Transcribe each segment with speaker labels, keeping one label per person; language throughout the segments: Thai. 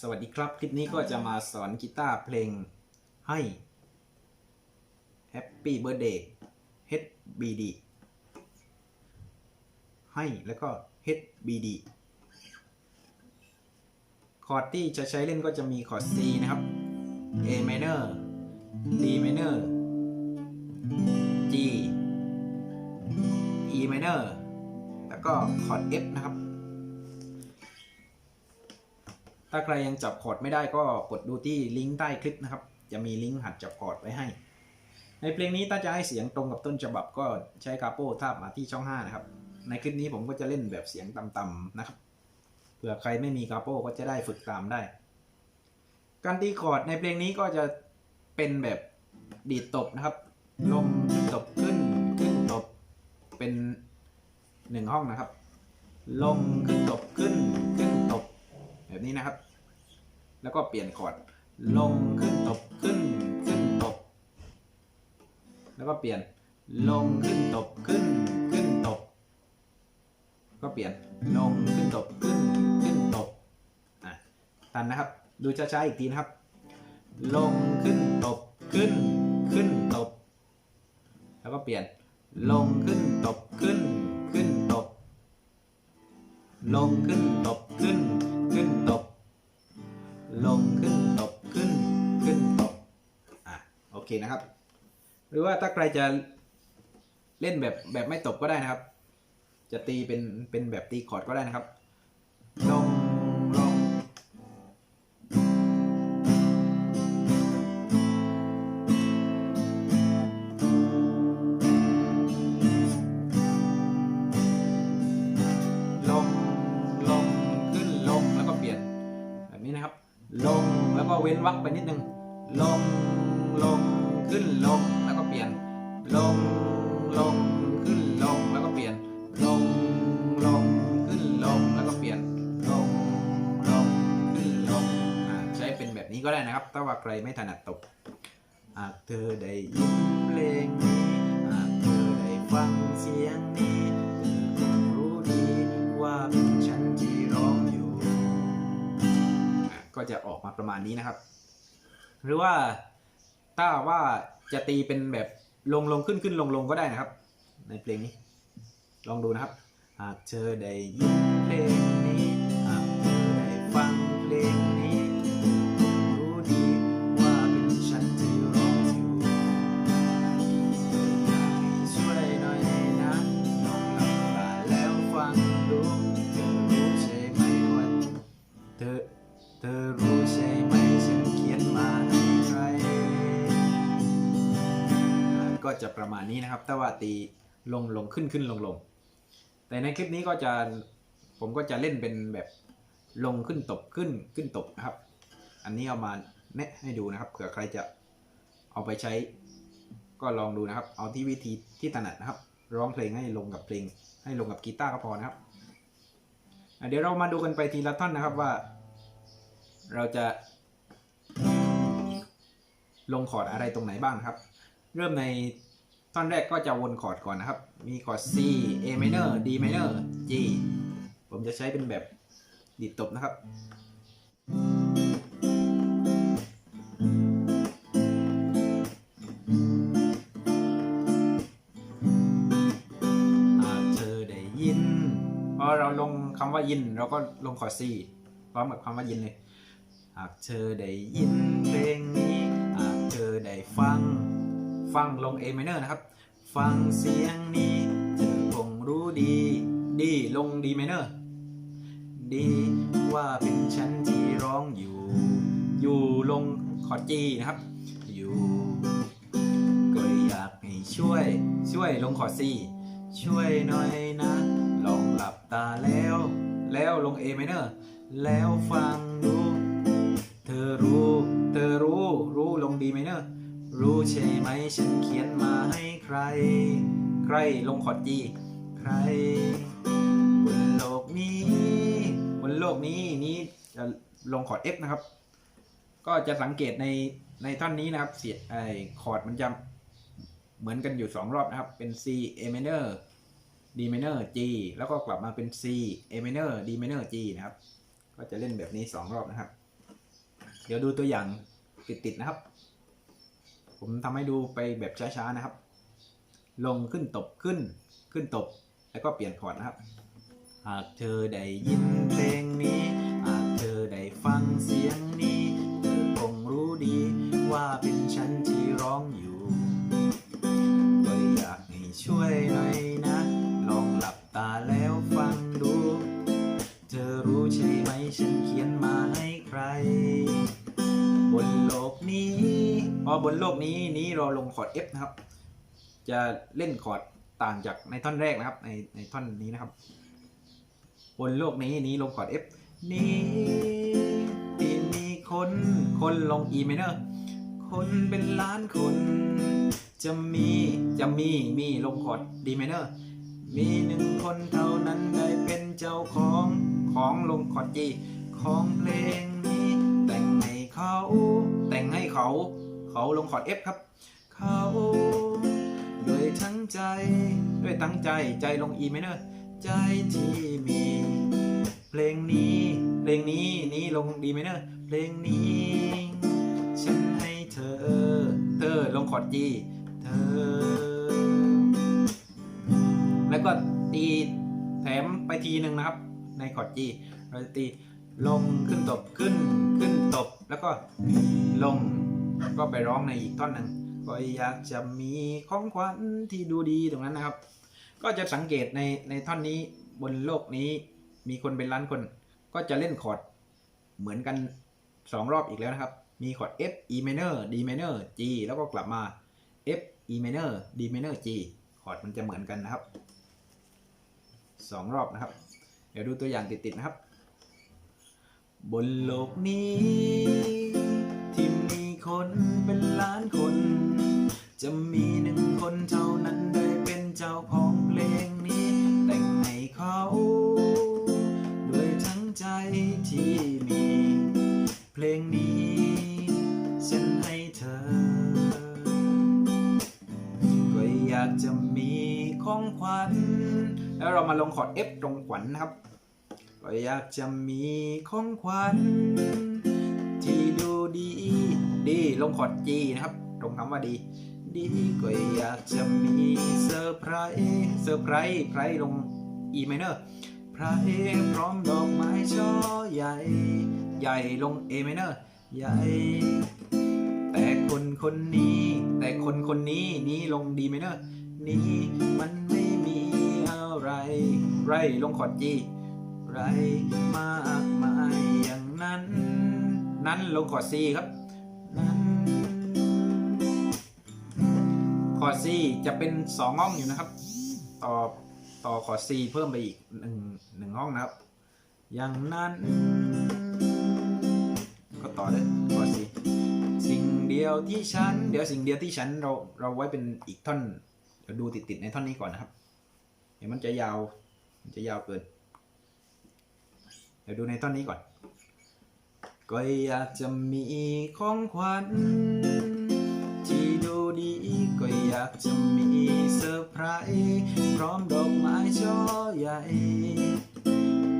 Speaker 1: สวัสดีครับ คลิปนี้ก็จะมาสอนกีตาร์เพลงให้ Happy Birthday HBD ให้แล้วก็ HBD คอร์ดที่จะใช้เล่นก็จะมีคอร์ด C นะครับ A minor D minor G E minor แล้วก็คอร์ด F นะครับ ถ้าใครยังจับคอร์ดไม่ได้ก็กดดูที่ลิงก์ใต้คลิปนะครับ จะมีลิงก์หัดจับคอร์ดไว้ให้ ในเพลงนี้ถ้าจะให้เสียงตรงกับต้นฉบับก็ใช้กาโป้ทาบมาที่ช่อง 5 นะครับ ในคลิปนี้ผมก็จะเล่นแบบเสียงต่ำๆนะครับเผื่อใครไม่มีกาโป้ก็จะได้ฝึกตามได้ การตีคอร์ดในเพลงนี้ก็จะเป็นแบบดีดตบนะครับ ลงตบขึ้นขึ้นตบเป็นหนึ่งห้องนะครับ ลงขึ้นตบขึ้นขึ้นตบแบบนี้นะครับ แล้วก็เปลี่ยนคอร์ดลงขึ้นตบขึ้นขึ้นตบ แล้วก็เปลี่ยนลงขึ้นตบขึ้นขึ้นตบ ก็เปลี่ยนลงขึ้นตบขึ้นขึ้นตบอะตันนะครับ ดูช้าๆอีกทีนะครับ ลงขึ้นตบขึ้นขึ้นตบ แล้วก็เปลี่ยนลงขึ้นตบขึ้นขึ้นตบ ลงขึ้น นะครับ หรือว่าถ้าใครจะเล่นแบบแบบไม่ตบก็ได้นะครับ จะตีเป็นเป็นแบบตีคอร์ดก็ได้นะครับลงลงลงลงขึ้นลงแล้วก็เปลี่ยนแบบนี้นะครับ ลงแล้วก็เว้นวรรคไปนิดนึง ก็ได้นะครับ ถ้าว่าใครไม่ถนัดตบหากเธอได้ยินเพลงนี้หากเธอได้ฟังเสียงนี้เธอคงรู้ดีว่าเป็นฉันที่ร้องอยู่ ก็จะออกมาประมาณนี้นะครับ หรือว่าถ้าว่าจะตีเป็นแบบลงลงขึ้นขึ้นลงลงก็ได้นะครับ ในเพลงนี้ ลองดูนะครับ หากเธอได้ยินเพลงนี้ ก็จะประมาณนี้นะครับถ้าว่าตีลงลงขึ้นขึ้นลงลงแต่ในคลิปนี้ก็จะผมก็จะเล่นเป็นแบบลงขึ้นตบขึ้นขึ้นตบนะครับ อันนี้เอามาแนะให้ดูนะครับเผื่อใครจะเอาไปใช้ ก็ลองดูนะครับ เอาที่วิธีที่ถนัดนะครับ ร้องเพลงให้ลงกับเพลง ให้ลงกับกีตาร์ก็พอนะครับ เดี๋ยวเรามาดูกันไปทีละท่อนนะครับว่า เราจะลงคอร์ดอะไรตรงไหนบ้างครับ เริ่มในท่อนแรกก็จะวนคอร์ดก่อนนะครับ มีคอร์ด C A minor D minor G ผมจะใช้เป็นแบบดีดตบนะครับหากเธอได้ยิน พอเราลงคำว่ายิน เราก็ลงคอร์ด C พร้อมกับคำว่ายินเลย หากเธอได้ยินเพลงนี้ หากเธอได้ฟัง ฟังลง A minor นะครับ ฟังเสียงนี้เธอคงรู้ดี ดีลง D minor ดีว่าเป็นฉันที่ร้องอยู่ อยู่ลงคอร์ด G นะครับ อยู่ ก็อยากให้ช่วย ช่วยลงคอร์ด C ช่วยหน่อยนะ ลองหลับตาแล้ว แล้วลง A minor แล้วฟังดู เธอรู้ เธอรู้ รู้ลงดีไหมเนอะ รู้ใช่ไหมฉันเขียนมาให้ใคร ใครลงคอร์ดจีใคร บนโลกนี้ บนโลกนี้นี้จะลงคอร์ด F นะครับ ก็จะสังเกตในในท่อนนี้นะครับ เสียไอคอร์ดมันจะเหมือนกันอยู่สองรอบนะครับ เป็น C A minor D minor G แล้วก็กลับมาเป็น C A minor D minor G นะครับ ก็จะเล่นแบบนี้สองรอบนะครับ เดี๋ยวดูตัวอย่างติดๆนะครับ ผมทำให้ดูไปแบบช้าๆนะครับ ลงขึ้นตบขึ้นขึ้นตบ แล้วก็เปลี่ยนคอร์ดนะครับ หากเธอได้ยินเพลงนี้ หากเธอได้ฟังเสียงนี้ เธอคงรู้ดีว่าเป็นฉันที่ร้องอยู่ อ๋อบนโลกนี้นี้เราลงคอร์ด F นะครับ จะเล่นคอร์ดต่างจากในท่อนแรกนะครับ ในในท่อนนี้นะครับ บนโลกนี้นี้ลงคอร์ด F นี้ที่มีคนคนลง E minor คนเป็นล้านคน จะมีจะมีมีลงคอร์ด D minor มีหนึ่งคนเท่านั้นได้เป็นเจ้าของของลงคอร์ด G ของเพลงนี้แต่งให้เขา แต่งให้เขา เขาลงคอร์ด F ครับ เขาด้วยทั้งใจ ด้วยตั้งใจใจลง E minor ใจที่มี เพลงนี้ เพลงนี้นี้ลง D minor เพลงนี้ ฉันให้เธอ เธอลงคอร์ด G เธอ แล้วก็ตีแถมไปทีหนึ่งนะครับ ในคอร์ด G เราจะตีลงขึ้นตบขึ้นขึ้นตบแล้วก็ลง ก็ไปร้องในอีกท่อนหนึ่งก็อยากจะมีของขวัญที่ดูดีตรงนั้นนะครับ ก็จะสังเกตในในท่อนนี้บนโลกนี้มีคนเป็นล้านคน ก็จะเล่นคอร์ดเหมือนกันสองรอบอีกแล้วนะครับ มีคอร์ด F E minor D minor G แล้วก็กลับมา F E minor D minor G คอร์ดมันจะเหมือนกันนะครับสองรอบนะครับ เดี๋ยวดูตัวอย่างติดๆนะครับ บนโลกนี้ที่มี คนเป็นล้านคน จะมีหนึ่งคนเท่านั้นได้เป็นเจ้าของเพลงนี้ แต่งให้เขาด้วยทั้งใจที่มี เพลงนี้ฉันให้เธอ ก็อยากจะมีของขวัญ แล้วเรามาลงคอร์ด F ตรงขวัญนะครับ ก็อยากจะมีของขวัญ ที่ดูดี ดีลงคอร์ด G นะครับ ตรงคำว่าดี ดีก็อยากจะมีเซอร์ไพรส์เซอร์ไพรส์ไพรลง E minor ไพรส์พร้อมดอกไม้ช่อใหญ่ ใหญ่ลง A minor ใหญ่ แต่คนคนนี้ แต่คนคนนี้นี้ลง D minor นี้มันไม่มีอะไร ไรลงคอร์ด G ไรมากมายอย่างนั้น นั้นลงคอร์ด C ครับนั้นคอร์ด C จะเป็นสองห้องอยู่นะครับ ต่อต่อคอร์ด C เพิ่มไปอีกหนึ่งหนึ่งห้องนะครับ อย่างนั้น ก็ต่อเลยคอร์ด C สิ่งเดียวที่ฉัน เดี๋ยวสิ่งเดียวที่ฉันเราเราไว้เป็นอีกท่อนเดี๋ยวดูติดๆในท่อนนี้ก่อนนะครับ เดี๋ยวมันจะยาวมันจะยาวเกิน เดี๋ยวดูในท่อนนี้ก่อน ก็อยากจะมีของขวัญ ที่ดูดีก็อยากจะมีเซอร์ไพรส์พร้อมดอกไม้ช่อใหญ่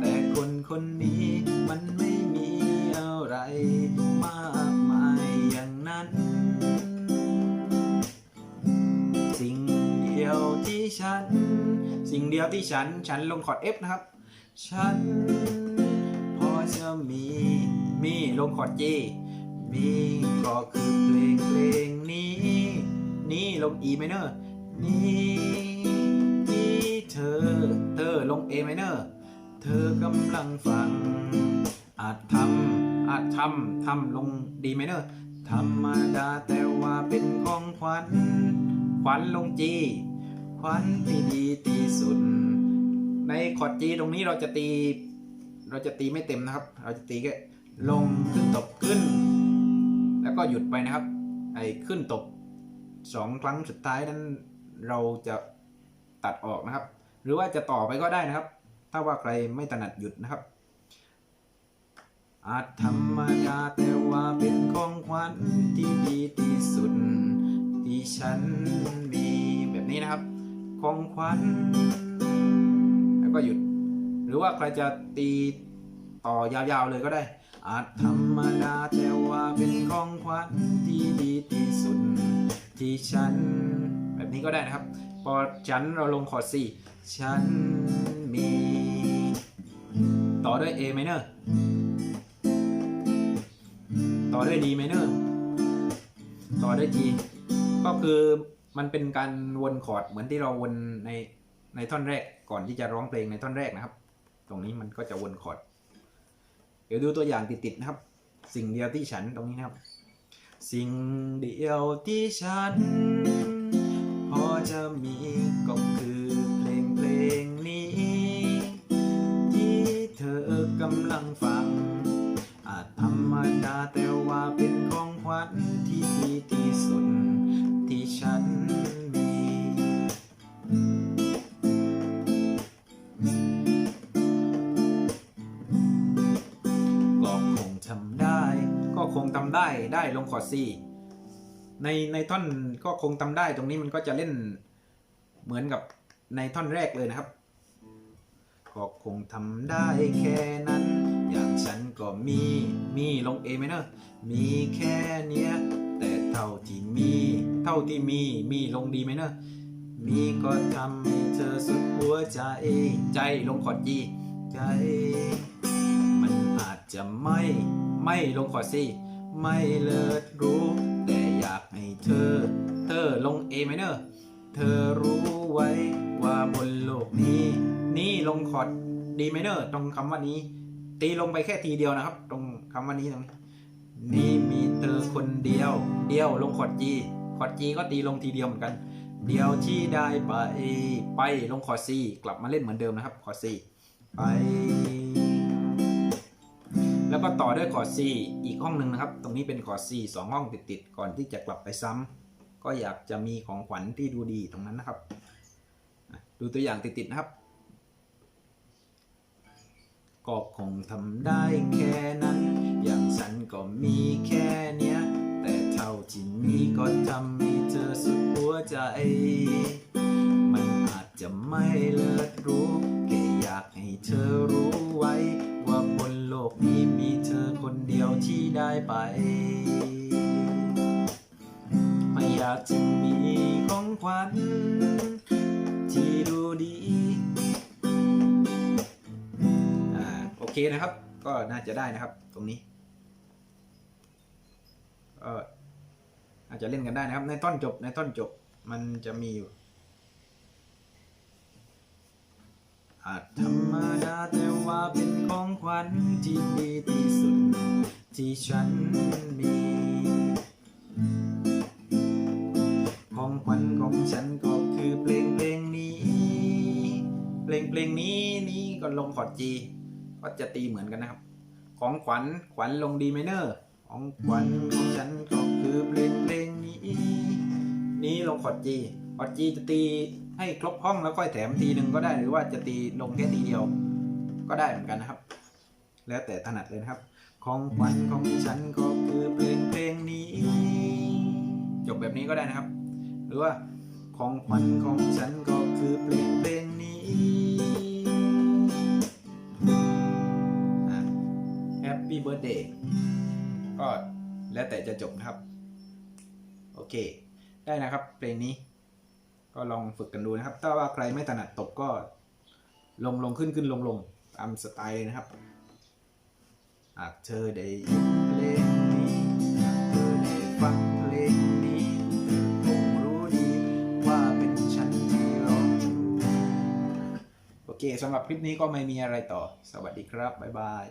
Speaker 1: แต่คนคนนี้มันไม่มีอะไรมากมายอย่างนั้น สิ่งเดียวที่ฉัน สิ่งเดียวที่ฉัน ฉันลงคอร์ด F นะครับ ฉันพอจะมี มีลงคอร์ด G มีก็คือเพลงเพลงนี้ นี่ลง E minor นี่ที่เธอ เธอลง A minor เธอกำลังฟัง อาจทำอาจทำทำลง D minor ธรรมดาแต่ว่าเป็นของขวัญ ขวัญลง G ขวัญที่ดีที่สุด ในคอร์ด G ตรงนี้เราจะตี เราจะตีไม่เต็มนะครับ เราจะตีแค่ ลงขึ้นตบขึ้น แล้วก็หยุดไปนะครับ ไอ้ขึ้นตบสองครั้งสุดท้ายนั้นเราจะตัดออกนะครับ หรือว่าจะต่อไปก็ได้นะครับ ถ้าว่าใครไม่ถนัดหยุดนะครับ อาจธรรมดาแต่ว่าเป็นของขวัญที่ดีที่สุด ที่ฉันมีแบบนี้นะครับของขวัญแล้วก็หยุด หรือว่าใครจะตีต่อยาวๆเลยก็ได้ อาจธรรมดาแต่ว่าเป็นของขวัญที่ดีที่สุดที่ฉัน แบบนี้ก็ได้นะครับ พอฉันเราลงคอร์ด C ฉันมี ต่อด้วย A minor ต่อด้วย D minor ต่อด้วย G ก็คือมันเป็นการวนคอร์ดเหมือนที่เราวนในในท่อนแรกก่อนที่จะร้องเพลงในท่อนแรกนะครับ ตรงนี้มันก็จะวนคอร์ด เดี๋ยวดูตัวอย่างติดๆนะครับ สิ่งเดียวที่ฉันตรงนี้นะครับ สิ่งเดียวที่ฉัน พอจะมีก็คือเพลงเพลงนี้ ที่เธอกำลังฟัง คอร์ดซีในในท่อนก็คงทำได้ตรงนี้มันก็จะเล่นเหมือนกับในท่อนแรกเลยนะครับ ก็คงทำได้แค่นั้น อย่างฉันก็มีมีลง A ไหมเนอะมีแค่เนี้ย แต่เท่าที่มี เท่าที่มีมีลงดีไหมเนอะมีก็ทำให้เธอสุดหัวใจ ใจลงคอร์ด G ใจ มันอาจจะไม่ไม่ลงคอร์ด C ไม่เลิศรู้ แต่อยากให้เธอ เธอลง A minor เธอรู้ไว้ว่าบนโลกนี้ นี่ลงคอร์ด D minor ตรงคำว่านี้ ตีลงไปแค่ทีเดียวนะครับ ตรงคำว่านี้ตรงนี้นี่มีเธอคนเดียว เดียวลงคอร์ด G คอร์ด G ก็ตีลงทีเดียวเหมือนกัน เดียวที่ได้ไป ไปลงคอร์ด C กลับมาเล่นเหมือนเดิมนะครับคอร์ด C ไป แล้วก็ต่อด้วยคอร์ด C อีกห้องหนึ่งนะครับ ตรงนี้เป็นคอร์ด C สองห้องติดๆก่อนที่จะกลับไปซ้ำก็อยากจะมีของขวัญที่ดูดีตรงนั้นนะครับ ดูตัวอย่างติดๆนะครับก็คงทำได้แค่นั้น อย่างฉันก็มีแค่เนี้ย แต่เท่าที่มีก็ทำให้เธอสุดหัวใจ มันอาจจะไม่เลิศรู้แค่อยากให้เธอรู้ไว้ ได้ไป ไม่อยากจะมีของขวัญที่ดูดีอ่าโอเคนะครับ ก็น่าจะได้นะครับ ตรงนี้ก็อาจจะเล่นกันได้นะครับ ในต้นจบในต้นจบมันจะมีอยู่อาจธรรมดาแต่ว่าเป็นของขวัญที่ดีที่สุด ที่ฉันมี ของขวัญของฉันก็คือเพลงเพลงนี้ เพลงเพลงนี้นี้ก็ลงคอร์ด G ก็จะตีเหมือนกันนะครับ ของขวัญขวัญลงดีไมเนอร์ ของขวัญของฉันก็คือเพลงเพลงนี้ นี้ลงคอร์ด G คอร์ด G จะตีให้ครบห้องแล้วค่อยแถมทีหนึ่งก็ได้หรือว่าจะตีลงแค่ทีเดียว ก็ได้เหมือนกันนะครับ แล้วแต่ถนัดเลยนะครับ ของขวัญของฉันก็คือเพลงเพลงนี้ จบแบบนี้ก็ได้นะครับ หรือว่าของขวัญของฉันก็คือเพลงเพลงนี้อะ Happy Birthday ก็แล้วแต่จะจบนะครับ โอเค ได้นะครับ เพลงนี้ ก็ลองฝึกกันดูนะครับ ถ้าว่าใครไม่ถนัดตบก็ลงลงขึ้นขึ้นลงลงตามสไตล์เลยนะครับ หากเธอได้ยินเพลงนี้หากเธอได้ฟังเพลงนี้เธอคงรู้ดีว่าเป็นฉันที่ร้องอยู่โอเคสำหรับคลิปนี้ก็ไม่มีอะไรต่อ สวัสดีครับ บ๊ายบาย